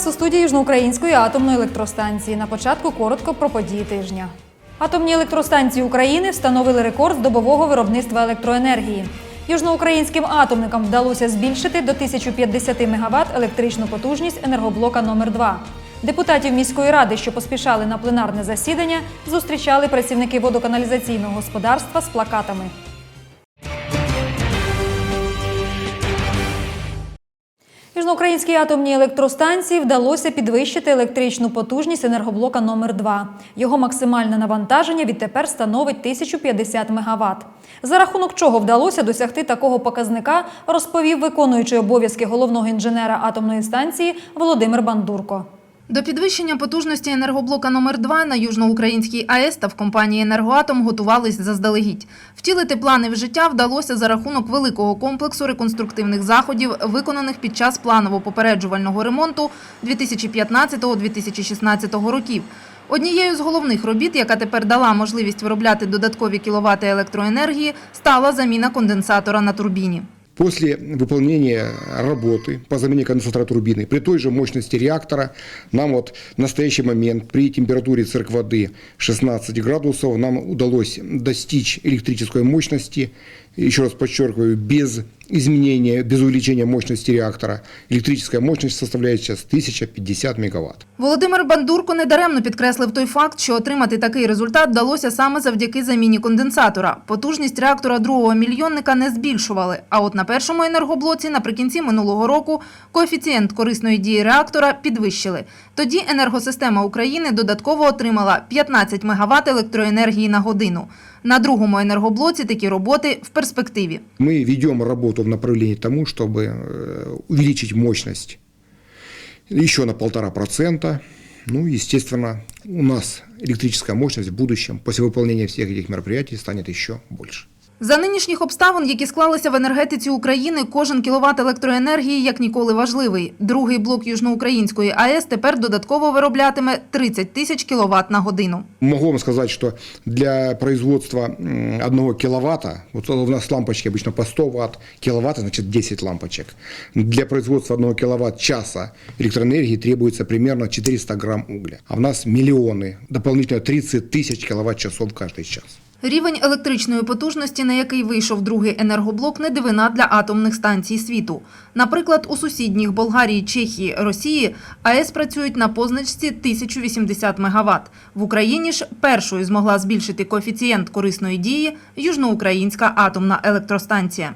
Вас у студії Южноукраїнської атомної електростанції. На початку коротко про події тижня. Атомні електростанції України встановили рекорд добового виробництва електроенергії. Южноукраїнським атомникам вдалося збільшити до 1050 МВт електричну потужність енергоблока номер 2 Депутатів міської ради, що поспішали на пленарне засідання, зустрічали працівники водоканалізаційного господарства з плакатами. Южноукраїнській атомній електростанції вдалося підвищити електричну потужність енергоблока номер 2 Його максимальне навантаження відтепер становить 1050 МВт. За рахунок чого вдалося досягти такого показника, розповів виконуючий обов'язки головного інженера атомної станції Володимир Бандурко. До підвищення потужності енергоблока номер 2 на Южноукраїнській АЕС та в компанії «Енергоатом» готувались заздалегідь. Втілити плани в життя вдалося за рахунок великого комплексу реконструктивних заходів, виконаних під час планово-попереджувального ремонту 2015-2016 років. Однією з головних робіт, яка тепер дала можливість виробляти додаткові кіловати електроенергії, стала заміна конденсатора на турбіні. После выполнения работы по замене конденсатора турбины при той же мощности реактора нам вот в настоящий момент при температуре цирк воды 16 градусов нам удалось достичь электрической мощности, еще раз подчеркиваю, без изменения, без увеличения мощности реактора. Электрическая мощность составляет сейчас 1050 мегаватт. Володимир Бандурко недаремно підкреслив той факт, що отримати такий результат вдалося саме завдяки заміні конденсатора. Потужність реактора другого мільйонника не збільшували. А от на першому енергоблоці наприкінці минулого року коефіцієнт корисної дії реактора підвищили. Тоді енергосистема України додатково отримала 15 МВт електроенергії на годину. На другому енергоблоці такі роботи в перспективі. Мы ведем работу в направлении тому, чтобы э, увеличить мощность еще на полтора процента. Ну, естественно, у нас электрическая мощность в будущем после выполнения всех этих мероприятий станет еще больше. За нинішніх обставин, які склалися в енергетиці України, кожен кіловат електроенергії як ніколи важливий. Другий блок Южноукраїнської АЕС тепер додатково вироблятиме 30 тисяч кіловат на годину. Могу вам сказать, что для производства м, одного киловатта, вот у нас лампочки обычно по 100 ватт, киловатт значит 10 лампочек. Для производства одного киловатт-часа электроэнергии требуется примерно 400 грамм угля. А у нас миллионы, дополнительно 30 тысяч киловатт-часов каждый час. Рівень електричної потужності, на який вийшов другий енергоблок, не дивина для атомних станцій світу. Наприклад, у сусідніх Болгарії, Чехії, Росії АЕС працюють на позначці 1080 МВт. В Україні ж першою змогла збільшити коефіцієнт корисної дії Южноукраїнська атомна електростанція.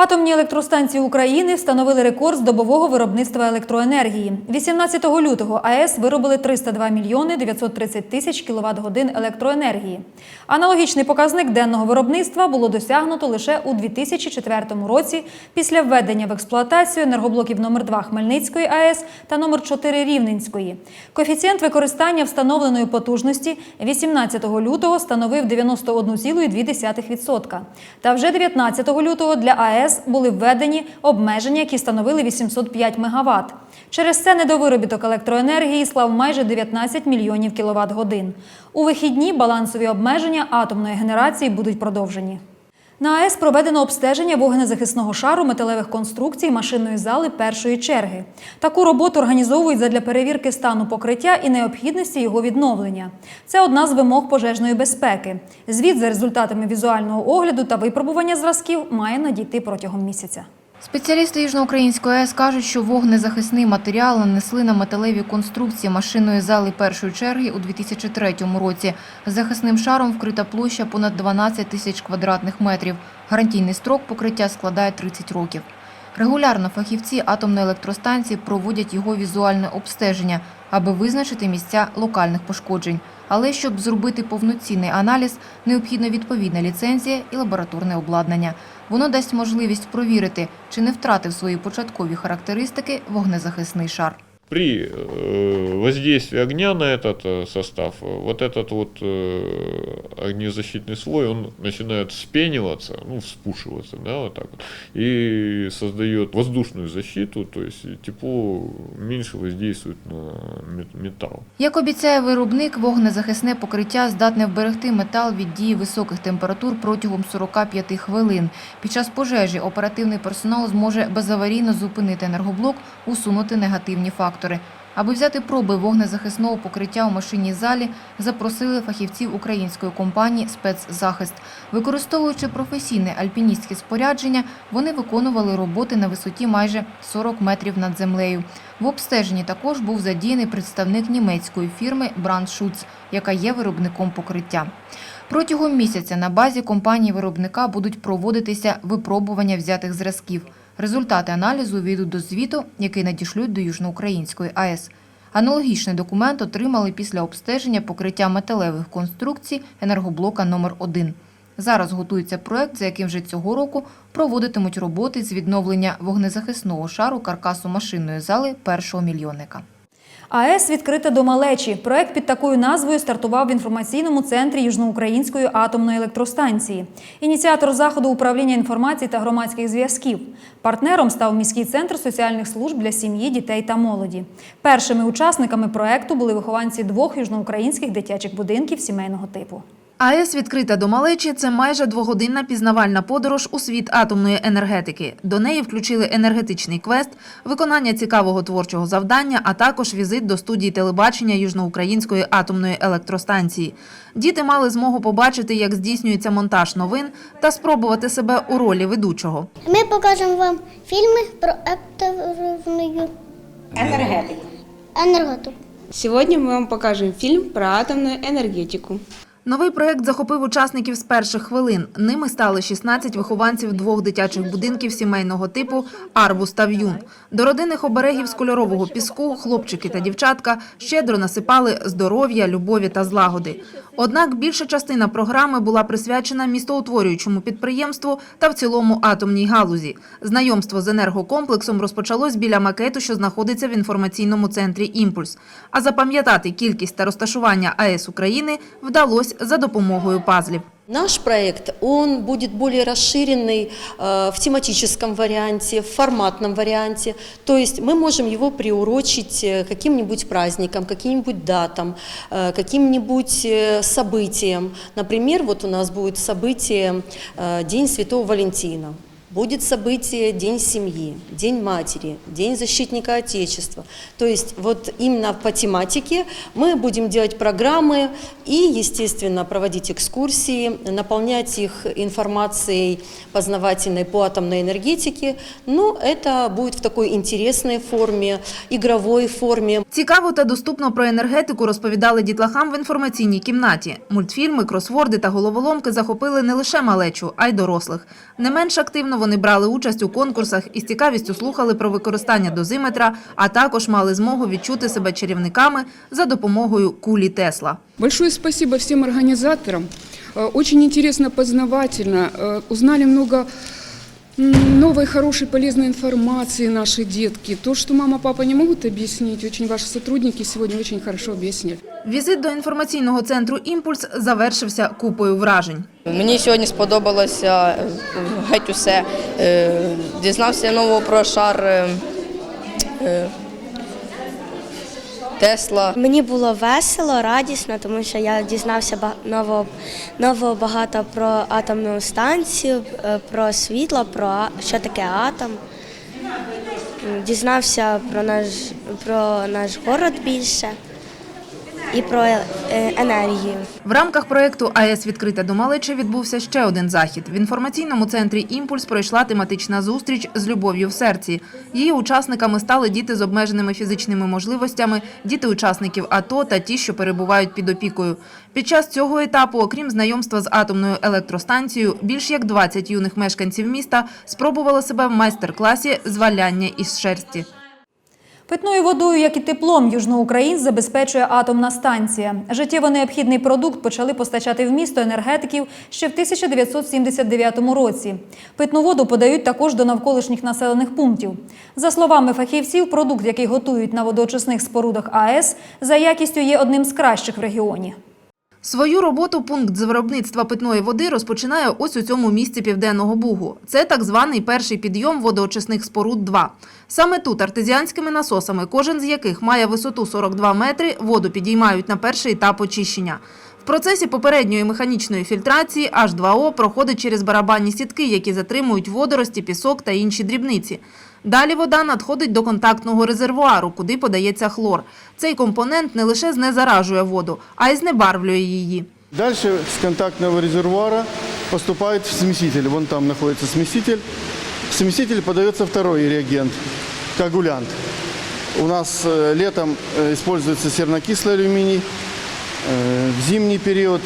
Атомні електростанції України встановили рекорд з добового виробництва електроенергії. 18 лютого АЕС виробили 302 мільйони 930 тисяч кіловат годин електроенергії. Аналогічний показник денного виробництва було досягнуто лише у 2004 році після введення в експлуатацію енергоблоків номер 2 Хмельницької АЕС та номер 4 Рівненської. Коефіцієнт використання встановленої потужності 18 лютого становив 91,2%. Та вже 19 лютого для АЕС були введені обмеження, які становили 805 МВт. Через це недовиробіток електроенергії склав майже 19 мільйонів кіловат годин. У вихідні балансові обмеження атомної генерації будуть продовжені. На АЕС проведено обстеження вогнезахисного шару металевих конструкцій машинної зали першої черги. Таку роботу організовують задля перевірки стану покриття і необхідності його відновлення. Це одна з вимог пожежної безпеки. Звіт за результатами візуального огляду та випробування зразків має надійти протягом місяця. Спеціалісти Южноукраїнської АЕС кажуть, що вогнезахисний матеріал нанесли на металеві конструкції машинної зали першої черги у 2003 році. Захисним шаром вкрита площа понад 12 тисяч квадратних метрів. Гарантійний строк покриття складає 30 років. Регулярно фахівці атомної електростанції проводять його візуальне обстеження, аби визначити місця локальних пошкоджень. Але щоб зробити повноцінний аналіз, необхідна відповідна ліцензія і лабораторне обладнання. Воно дасть можливість провірити, чи не втратив свої початкові характеристики вогнезахисний шар. При э, воздействие огня на этот э, состав, э, вот этот вот э, огнезащитный слой, он начинает вспениваться, ну, вспушиваться, да, вот так вот, и создает воздушную защиту, то есть и тепло меньше воздействует на мет- металл. Як обіцяє виробник, вогнезахисне покриття здатне вберегти метал від дії високих температур протягом 45 хвилин. Під час пожежі оперативний персонал зможе безаварійно зупинити енергоблок, усунути негативні фактори. Аби взяти проби вогнезахисного покриття у машинній залі, запросили фахівців української компанії «Спецзахист». Використовуючи професійне альпіністське спорядження, вони виконували роботи на висоті майже 40 метрів над землею. В обстеженні також був задіяний представник німецької фірми «Брандшуц», яка є виробником покриття. Протягом місяця на базі компанії-виробника будуть проводитися випробування взятих зразків. Результати аналізу війдуть до звіту, який надішлють до Южноукраїнської АЕС. Аналогічний документ отримали після обстеження покриття металевих конструкцій енергоблока номер 1 Зараз готується проект, за яким вже цього року проводитимуть роботи з відновлення вогнезахисного шару каркасу машинної зали першого мільйонника. АЕС відкрита до малечі. Проект під такою назвою стартував в інформаційному центрі Южноукраїнської атомної електростанції. Ініціатор заходу управління інформації та громадських зв'язків. Партнером став міський центр соціальних служб для сім'ї, дітей та молоді. Першими учасниками проекту були вихованці двох южноукраїнських дитячих будинків сімейного типу. АЕС відкрита до малечі це майже двогодинна пізнавальна подорож у світ атомної енергетики. До неї включили енергетичний квест, виконання цікавого творчого завдання, а також візит до студії телебачення Южноукраїнської атомної електростанції. Діти мали змогу побачити, як здійснюється монтаж новин та спробувати себе у ролі ведучого. Ми покажемо вам фільми про атомну Энергетику. енергетику. Сегодня мы вам покажем фильм про атомную энергетику. Новий проект захопив учасників з перших хвилин. Ними стали 16 вихованців двох дитячих будинків сімейного типу Арбус та В'юн. До родинних оберегів з кольорового піску хлопчики та дівчатка щедро насипали здоров'я, любові та злагоди. Однак більша частина програми була присвячена містоутворюючому підприємству та в цілому атомній галузі. Знайомство з енергокомплексом розпочалось біля макету, що знаходиться в інформаційному центрі «Імпульс». А запам'ятати кількість та розташування АЕС України вдалося за допомогою пазлів. Наш проект, он будет более расширенный э, в тематическом варианте, в форматном варианте. То есть мы можем его приурочить э, к каким-нибудь праздникам, каким-нибудь датам, э, каким-нибудь э, событиям. Например, вот у нас будет событие э, День Святого Валентина. Будет событие День семьи, День матери, День защитника Отечества. То есть вот именно по тематике мы будем делать программы и, естественно, проводить экскурсии, наполнять их информацией познавательной по атомной энергетике. Но это будет в такой интересной форме, игровой форме. Цікаво та доступно про енергетику розповідали дітлахам в інформаційній кімнаті. Мультфільми, кросворди та головоломки захопили не лише малечу, а й дорослих. Не менш активно вони брали участь у конкурсах і з цікавістю слухали про використання дозиметра, а також мали змогу відчути себе чарівниками за допомогою кулі Тесла. Большое спасибо всем организаторам. Э, Очень интересно, познавательно. Э, Узнали много м, новой, хорошей, полезной информации наши детки. То, что мама, папа не могут объяснить, очень ваши сотрудники сегодня очень хорошо объяснили. Візит до інформаційного центру «Імпульс» завершився купою вражень. Мені сьогодні сподобалося геть усе. Е, Дізнався нового про шар е, е, Тесла. Мені було весело, радісно, тому що я дізнався нового, нового багато про атомну станцію, про світло, про що таке атом. Дізнався про наш, про наш город більше і про е, енергію. В рамках проєкту АЕС відкрита до малечі відбувся ще один захід. В інформаційному центрі «Імпульс» пройшла тематична зустріч з любов'ю в серці. Її учасниками стали діти з обмеженими фізичними можливостями, діти учасників АТО та ті, що перебувають під опікою. Під час цього етапу, окрім знайомства з атомною електростанцією, більш як 20 юних мешканців міста спробували себе в майстер-класі з валяння із шерсті. Питною водою, як і теплом, Южноукраїнськ забезпечує атомна станція. Життєво необхідний продукт почали постачати в місто енергетиків ще в 1979 році. Питну воду подають також до навколишніх населених пунктів. За словами фахівців, продукт, який готують на водоочисних спорудах АЕС, за якістю є одним з кращих в регіоні. Свою роботу пункт з виробництва питної води розпочинає ось у цьому місці Південного Бугу. Це так званий перший підйом водоочисних споруд 2. Саме тут артезіанськими насосами, кожен з яких має висоту 42 метри, воду підіймають на перший етап очищення В процесі попередньої механічної фільтрації H2O проходить через барабанні сітки, які затримують водорості, пісок та інші дрібниці. Далі вода надходить до контактного резервуару, куди подається хлор. Цей компонент не лише знезаражує воду, а й знебарвлює її. Дальше с контактного резервуара поступает в смеситель. Вон там находится смеситель. В смеситель подается второй реагент – коагулянт. У нас э, летом э, используется сернокислый алюминий. Э, В зимний период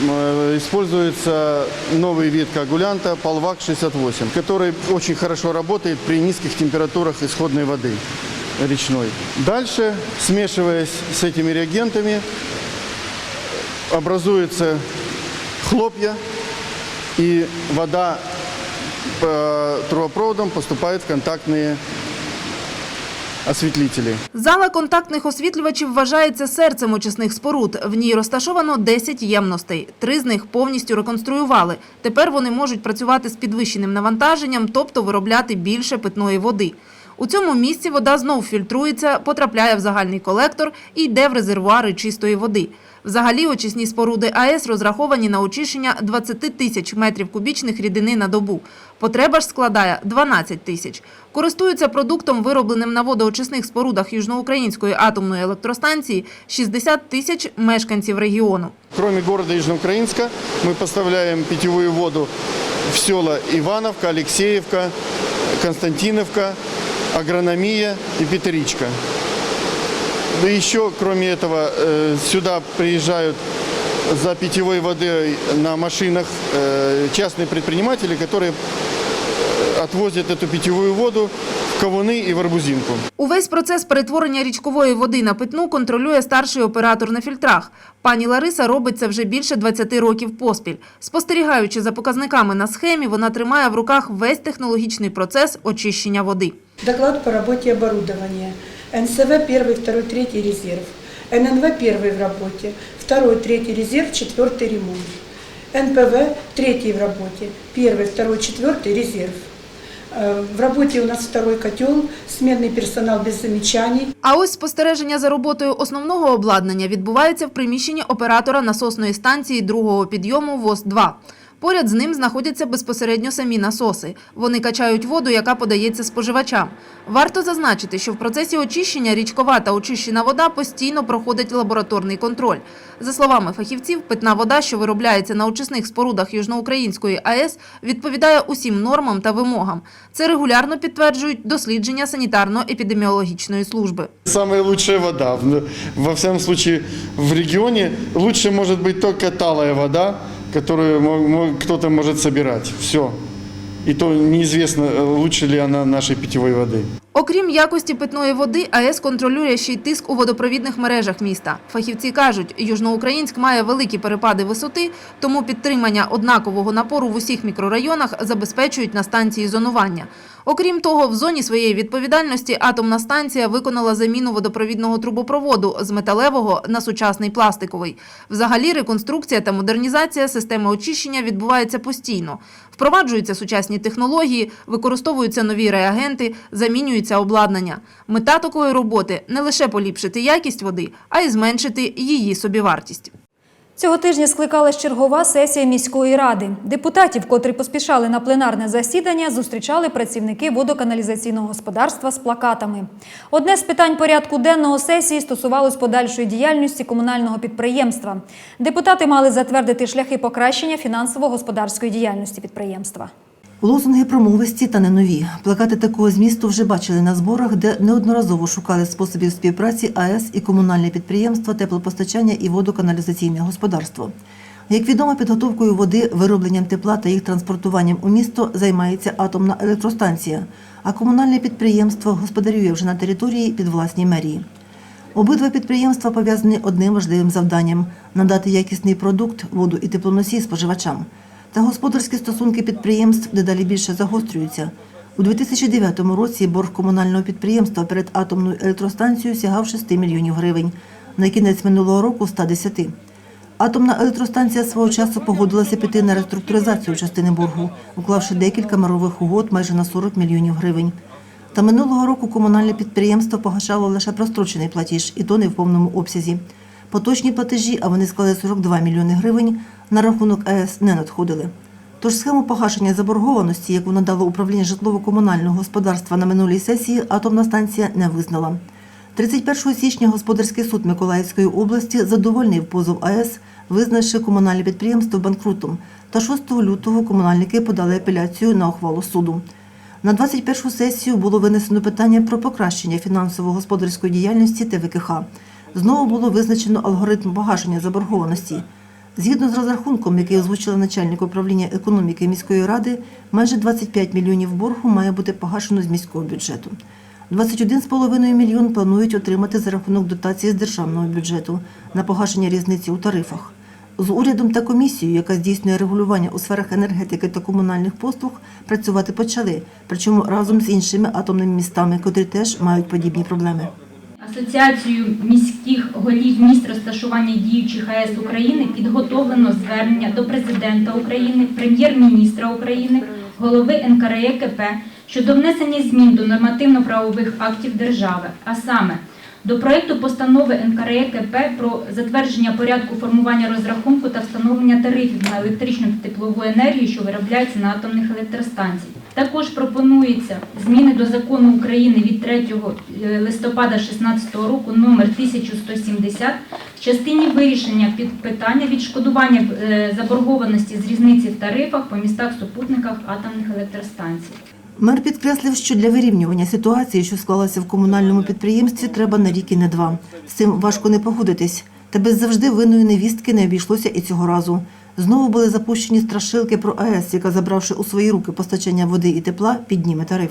э, используется новый вид коагулянта – Полвак-68, который очень хорошо работает при низких температурах исходной воды речной. Дальше, смешиваясь с этими реагентами, образуются хлопья, и вода по трубопроводам поступает в контактные осветлители. Зала контактних освітлювачів вважається серцем очисних споруд. В ній розташовано 10 ємностей. Три з них повністю реконструювали. Тепер вони можуть працювати з підвищеним навантаженням, тобто виробляти більше питної води. У цьому місці вода знов фільтрується, потрапляє в загальний колектор і йде в резервуари чистої води. Взагалі очисні споруди АЕС розраховані на очищення 20 тисяч метрів кубічних рідини на добу. Потреба ж складає 12 тисяч. Користуються продуктом, виробленим на водоочисних спорудах Южноукраїнської атомної електростанції 60 тисяч мешканців регіону. Кроме города Южноукраинска, мы поставляем питьевую воду в села Ивановка, Алексеевка, Константиновка, Агрономия и Петричка. Да еще, кроме этого, э, сюда приезжают за питьевой водой на машинах э, частные предприниматели, которые э, отвозят эту питьевую воду в Кавуны и в Арбузинку. Увесь процес перетворення річкової води на питну контролює старший оператор на фільтрах. Пані Лариса робить це вже більше 20 років поспіль. Спостерігаючи за показниками на схемі, вона тримає в руках весь технологічний процес очищення води. Доклад по работе оборудования. НСВ 1, 2, 3 резерв. ННВ 1 в работе, 2, 3 резерв, 4 ремонт. НПВ 3 в работе, 1, 2, 4 резерв. Э, В работе у нас второй котел, сменный персонал без замечаний. А ось спостереження за роботою основного обладнання відбувається в приміщенні оператора насосної станції другого підйому ВОЗ-2. Поряд з ним знаходяться безпосередньо самі насоси. Вони качають воду, яка подається споживачам. Варто зазначити, що в процесі очищення річкова та очищена вода постійно проходить лабораторний контроль. За словами фахівців, питна вода, що виробляється на очисних спорудах Южноукраїнської АЕС, відповідає усім нормам та вимогам. Це регулярно підтверджують дослідження санітарно-епідеміологічної служби. Лучшая вода. В- Во всяком случае, в регионе лучше может быть только талая вода, которую кто-то может собирать. Все. И то неизвестно, лучше ли она нашей питьевой воды. Окрім якості питної води, АЕС контролює ще й тиск у водопровідних мережах міста. Фахівці кажуть, Южноукраїнськ має великі перепади висоти, тому підтримання однакового напору в усіх мікрорайонах забезпечують на станції зонування. Окрім того, в зоні своєї відповідальності атомна станція виконала заміну водопровідного трубопроводу з металевого на сучасний пластиковий. Взагалі, реконструкція та модернізація системи очищення відбувається постійно. Впроваджуються сучасні технології, використовуються нові реагенти, замінюється обладнання. Мета такої роботи не лише поліпшити якість води, а й зменшити її собівартість. Цього тижня скликалась чергова сесія міської ради. Депутатів, котрі поспішали на пленарне засідання, зустрічали працівники водоканалізаційного господарства з плакатами. Одне з питань порядку денного сесії стосувалось подальшої діяльності комунального підприємства. Депутати мали затвердити шляхи покращення фінансово-господарської діяльності підприємства. Лозунги промовисті та не нові. Плакати такого змісту вже бачили на зборах, де неодноразово шукали способів співпраці АЕС і комунальне підприємство, теплопостачання і водоканалізаційне господарство. Як відомо, підготовкою води, виробленням тепла та їх транспортуванням у місто займається атомна електростанція, а комунальне підприємство господарює вже на території під власній мерії. Обидва підприємства пов'язані одним важливим завданням надати якісний продукт, воду і теплоносій споживачам. Та господарські стосунки підприємств дедалі більше загострюються. У 2009 році борг комунального підприємства перед атомною електростанцією сягав 6 мільйонів гривень, на кінець минулого року 110. Атомна електростанція свого часу погодилася піти на реструктуризацію частини боргу, уклавши декілька мирових угод майже на 40 мільйонів гривень. Та минулого року комунальне підприємство погашало лише прострочений платіж, і то не в повному обсязі. Поточні платежі, а вони склали 42 мільйони гривень, на рахунок АЕС не надходили. Тож схему погашення заборгованості, яку надало управління житлово-комунального господарства на минулій сесії, атомна станція не визнала. 31 січня господарський суд Миколаївської області задовольнив позов АЕС, визнавши комунальне підприємство банкрутом. Та 6 лютого комунальники подали апеляцію на ухвалу суду. На 21 сесію було винесено питання про покращення фінансово-господарської діяльності ТВКХ. Знову було визначено алгоритм погашення заборгованості. Згідно з розрахунком, який озвучила начальник управління економіки міської ради, майже 25 мільйонів боргу має бути погашено з міського бюджету. 21,5 мільйон планують отримати за рахунок дотації з державного бюджету на погашення різниці у тарифах. З урядом та комісією, яка здійснює регулювання у сферах енергетики та комунальних послуг, працювати почали, причому разом з іншими атомними містами, котрі теж мають подібні проблеми. Асоціацією міських голів міст розташування діючих АЕС України підготовлено звернення до президента України, прем'єр-міністра України, голови НКРЕКП щодо внесення змін до нормативно-правових актів держави, а саме до проекту постанови НКРЕКП про затвердження порядку формування розрахунку та встановлення тарифів на електричну та теплову енергію, що виробляється на атомних електростанціях. Також пропонується зміни до закону України від 3 листопада 2016 року номер 1170 в частині вирішення питання відшкодування е, заборгованості з різниці в тарифах по містах-супутниках атомних електростанцій. Мер підкреслив, що для вирівнювання ситуації, що склалася в комунальному підприємстві, треба на рік і не два. З цим важко не погодитись. Та без завжди винної невістки не обійшлося і цього разу. Знову були запущені страшилки про АЕС, яка, забравши у свої руки постачання води і тепла, підніме тариф.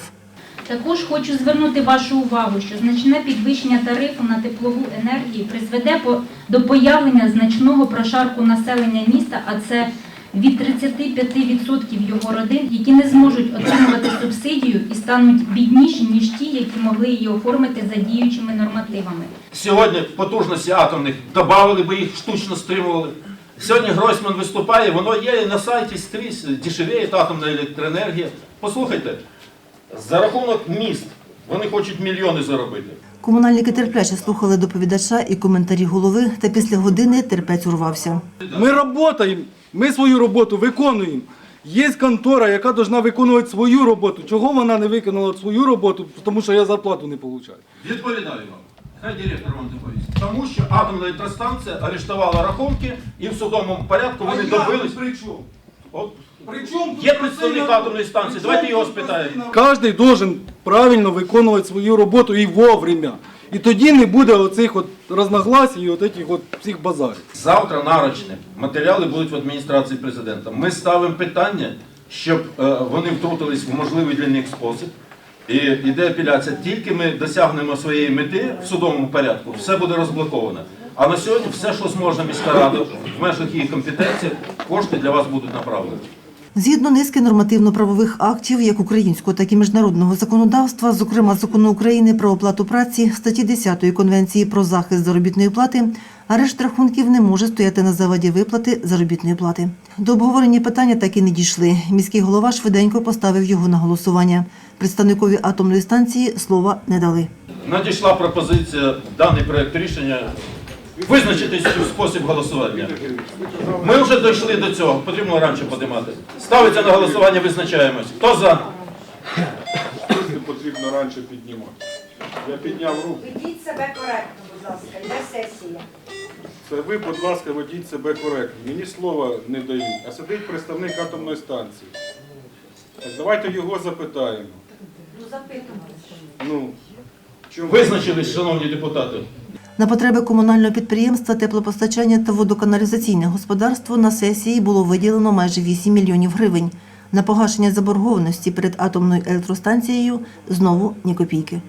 Також хочу звернути вашу увагу, що значне підвищення тарифу на теплову енергію призведе по- до появлення значного прошарку населення міста, а це від 35% його родин, які не зможуть отримувати субсидію і стануть бідніші, ніж ті, які могли її оформити за діючими нормативами. Сьогодні потужності атомних додали би їх штучно стримували. Сьогодні Гройсман виступає, воно є і на сайті скрізь, дешевіє атомна електроенергія. Послухайте, за рахунок міст вони хочуть мільйони заробити. Комунальники терпляче слухали доповідача і коментарі голови, та після години терпець урвався. Ми працюємо, ми свою роботу виконуємо. Є контора, яка повинна виконувати свою роботу. Чого вона не виконала свою роботу? Тому що я зарплату не отримую. Відповідаю вам. Хай директор вам доповість. Тому що атомна електростанція арештувала рахунки і в судовому порядку вони добились. При чому? От, При чому? є представник атомної станції, давайте його спитаємо. Кожен має правильно виконувати свою роботу і вовремя. І тоді не буде оцих от розногласій і от этих от всіх базарів. Завтра нарочне матеріали будуть в адміністрації президента. Ми ставимо питання, щоб е, вони втрутились в можливий для них спосіб. І йде апеляція. Тільки ми досягнемо своєї мети в судовому порядку, все буде розблоковано. А на сьогодні все, що зможе міська рада в межах її компетенції, кошти для вас будуть направлені. Згідно низки нормативно-правових актів, як українського, так і міжнародного законодавства, зокрема закону України про оплату праці, статті 10 Конвенції про захист заробітної плати, арешт рахунків не може стояти на заваді виплати заробітної плати. До обговорення питання так і не дійшли. Міський голова швиденько поставив його на голосування. Представникові атомної станції слова не дали. Надійшла пропозиція даний проект рішення визначитись у спосіб голосування. Ми вже дійшли до цього, потрібно раніше подимати. Ставиться на голосування, визначаємось. Хто за? Потрібно раніше піднімати. Я підняв руку. Ведіть себе коректно, будь ласка, йде сесія. Це ви, будь ласка, ведіть себе коректно. Мені слова не дають, а сидить представник атомної станції. Так давайте його запитаємо. Ну. Ну, чому? Визначились, шановні депутати. На потреби комунального підприємства теплопостачання та водоканалізаційне господарство на сесії було виділено майже 8 мільйонів гривень. На погашення заборгованості перед атомною електростанцією знову ні копійки.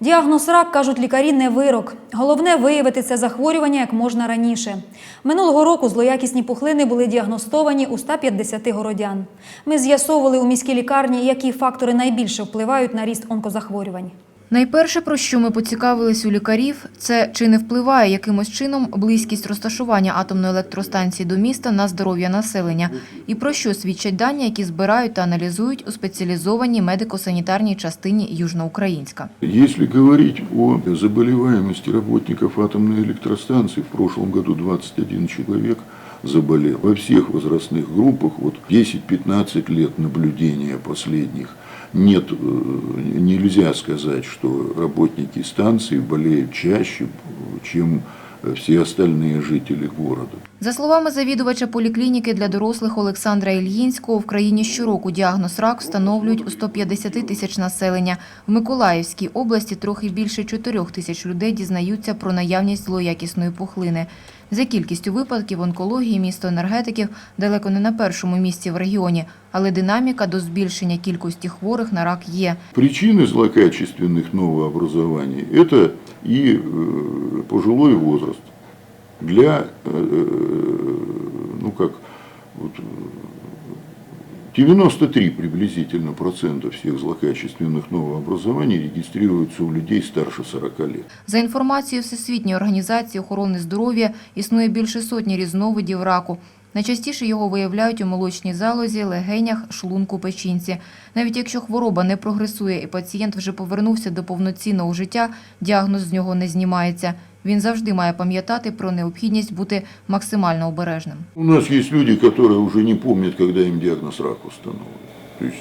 Діагноз рак, кажуть лікарі, не вирок. Головне виявити це захворювання як можна раніше. Минулого року злоякісні пухлини були діагностовані у 150 городян. Ми з'ясовували у міській лікарні, які фактори найбільше впливають на ріст онкозахворювань. Найперше, про що ми поцікавились у лікарів, це чи не впливає якимось чином близькість розташування атомної електростанції до міста на здоров'я населення, і про що свідчать дані, які збирають та аналізують у спеціалізованій медико-санітарній частині Южноукраїнська. Если говорить о заболеваемости работников атомной электростанции, в прошлом году 21 человек заболел. Во всех возрастных группах, вот 10-15 лет наблюдения последних, нет, э, нельзя сказать, что работники станции болеют чаще, чем все остальные жители города. За словами завідувача поліклініки для дорослих Олександра Ільїнського, в країні щороку діагноз рак встановлюють у 150 тисяч населення. В Миколаївській області трохи більше 4 тисяч людей дізнаються про наявність злоякісної пухлини. За кількістю випадків онкології місто енергетиків далеко не на першому місці в регіоні, але динаміка до збільшення кількості хворих на рак є. Причины злокачественных новообразований – это и э, пожилой возраст. Для, э, ну как, вот, э, 93 приблизительно процента всех злокачественных новообразований регистрируются у людей старше 40 лет. За інформацією Всесвітньої організації охорони здоров'я, існує більше сотні різновидів раку. Найчастіше його виявляють у молочній залозі, легенях, шлунку, печінці. Навіть якщо хвороба не прогресує і пацієнт вже повернувся до повноцінного життя, діагноз з нього не знімається. Він завжди має пам'ятати про необхідність бути максимально обережним. У нас є люди, які вже не пам'ятають, коли їм діагноз раку установлен. То есть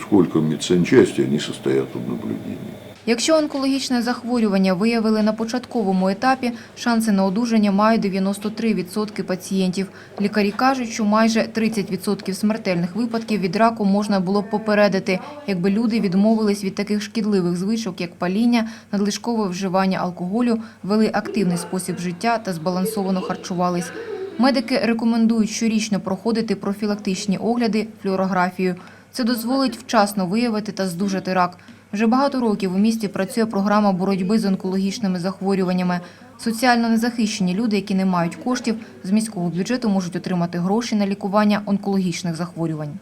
скільки медсанчасті вони сколько у наблюдении. Якщо онкологічне захворювання виявили на початковому етапі, шанси на одужання мають 93% пацієнтів. Лікарі кажуть, що майже 30% смертельних випадків від раку можна було б попередити, якби люди відмовились від таких шкідливих звичок, як паління, надлишкове вживання алкоголю, вели активний спосіб життя та збалансовано харчувались. Медики рекомендують щорічно проходити профілактичні огляди, флюорографію. Це дозволить вчасно виявити та здужати рак. Вже багато років у місті працює програма боротьби з онкологічними захворюваннями. Соціально незахищені люди, які не мають коштів, з міського бюджету можуть отримати гроші на лікування онкологічних захворювань.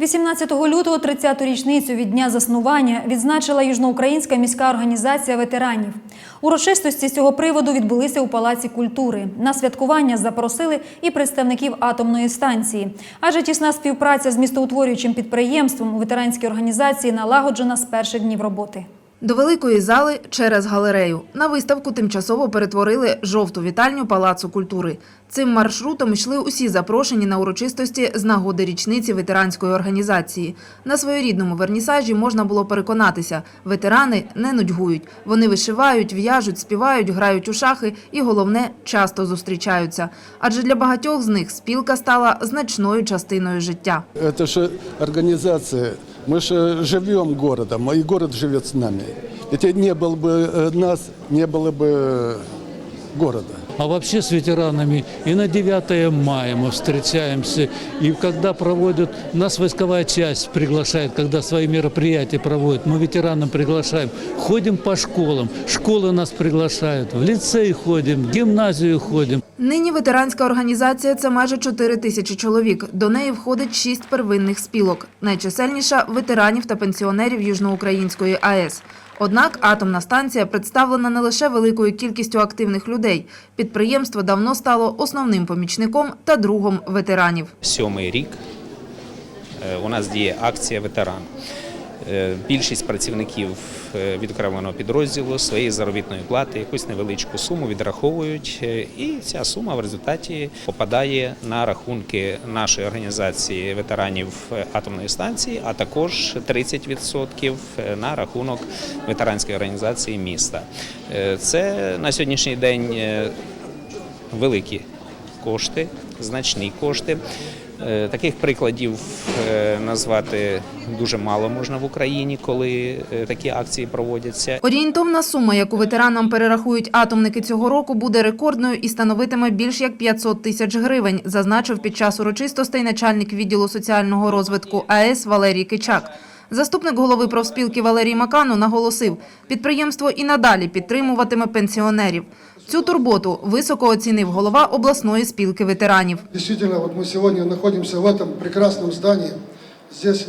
18 лютого 30-ту річницю від дня заснування відзначила Южноукраїнська міська організація ветеранів. Урочистості з цього приводу відбулися у Палаці культури. На святкування запросили і представників атомної станції. Адже тісна співпраця з містоутворюючим підприємством у ветеранській організації налагоджена з перших днів роботи. До великої зали через галерею. На виставку тимчасово перетворили жовту вітальню Палацу культури. Цим маршрутом йшли усі запрошені на урочистості з нагоди річниці ветеранської організації. На своєрідному вернісажі можна було переконатися, ветерани не нудьгують. Вони вишивають, в'яжуть, співають, грають у шахи і, головне, часто зустрічаються. Адже для багатьох з них спілка стала значною частиною життя. Это же организация, мы же живем городом, и город живет с нами. Ведь не было бы э, нас, не было бы города. А вообще с ветеранами и на 9 мая мы встречаемся. И когда проводят, нас войсковая часть приглашает, когда свои мероприятия проводят, мы ветеранам приглашаем. Ходим по школам, школы нас приглашают, в лицей ходим, в гимназию ходим. Нині ветеранська організація це майже 4 тисячі чоловік. До неї входить шість первинних спілок. Найчисельніша – ветеранів та пенсіонерів Южноукраїнської АЕС. Однак атомна станція представлена не лише великою кількістю активних людей. Підприємство давно стало основним помічником та другом ветеранів. Сьомий рік е, у нас діє акція ветеран. Е, Більшість працівників е, відокремленого підрозділу своєї заробітної плати якусь невеличку суму відраховують, е, і ця сума в результаті попадає на рахунки нашої організації ветеранів атомної станції, а також 30% на рахунок ветеранської організації міста. Це на сьогоднішній день великі кошти, значні кошти. Е, Таких прикладів е, назвати дуже мало можна в Україні, коли е, такі акції проводяться. Орієнтовна сума, яку ветеранам перерахують атомники цього року, буде рекордною і становитиме більш як 500 тисяч гривень, зазначив під час урочистостей начальник відділу соціального розвитку АЕС Валерій Кичак. Заступник голови профспілки Валерій Макану наголосив, підприємство і надалі підтримуватиме пенсіонерів. Цю турботу високо оцінив голова обласної спілки ветеранів. Действительно, вот мы сегодня находимся в этом прекрасном здании. Здесь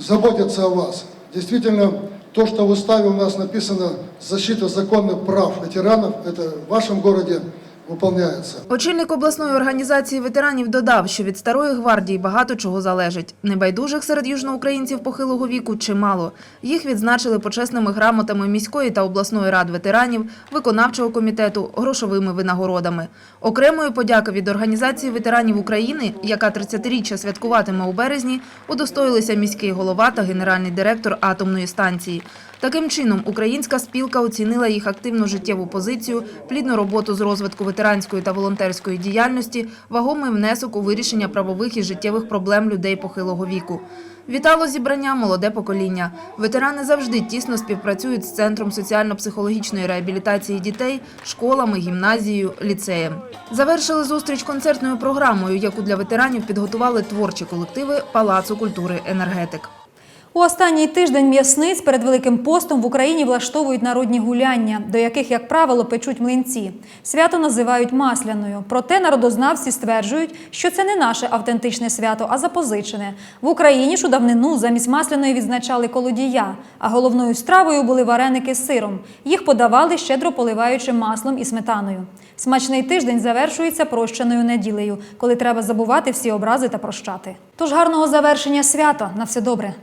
заботятся о вас. Действительно, то, что в уставе у нас написано «Защита законных прав ветеранов», это в вашем городе выполняется. Очільник обласної організації ветеранів додав, що від старої гвардії багато чого залежить. Небайдужих серед южноукраїнців похилого віку чимало. Їх відзначили почесними грамотами міської та обласної рад ветеранів, виконавчого комітету, грошовими винагородами. Окремої подяки від організації ветеранів України, яка 30-річчя святкуватиме у березні, удостоїлися міський голова та генеральний директор атомної станції. Таким чином, українська спілка оцінила їх активну життєву позицію, плідну роботу з розвитку ветеранської та волонтерської діяльності, вагомий внесок у вирішення правових і життєвих проблем людей похилого віку. Вітало зібрання молоде покоління. Ветерани завжди тісно співпрацюють з Центром соціально-психологічної реабілітації дітей, школами, гімназією, ліцеєм. Завершили зустріч концертною програмою, яку для ветеранів підготували творчі колективи Палацу культури «Енергетик». У останній тиждень м'ясниць перед Великим постом в Україні влаштовують народні гуляння, до яких, як правило, печуть млинці. Свято називають масляною. Проте народознавці стверджують, що це не наше автентичне свято, а запозичене. В Україні ж у давнину замість масляної відзначали колодія, а головною стравою були вареники з сиром. Їх подавали щедро поливаючи маслом і сметаною. Смачний тиждень завершується прощеною неділею, коли треба забувати всі образи та прощати. Тож гарного завершення свята на все добре.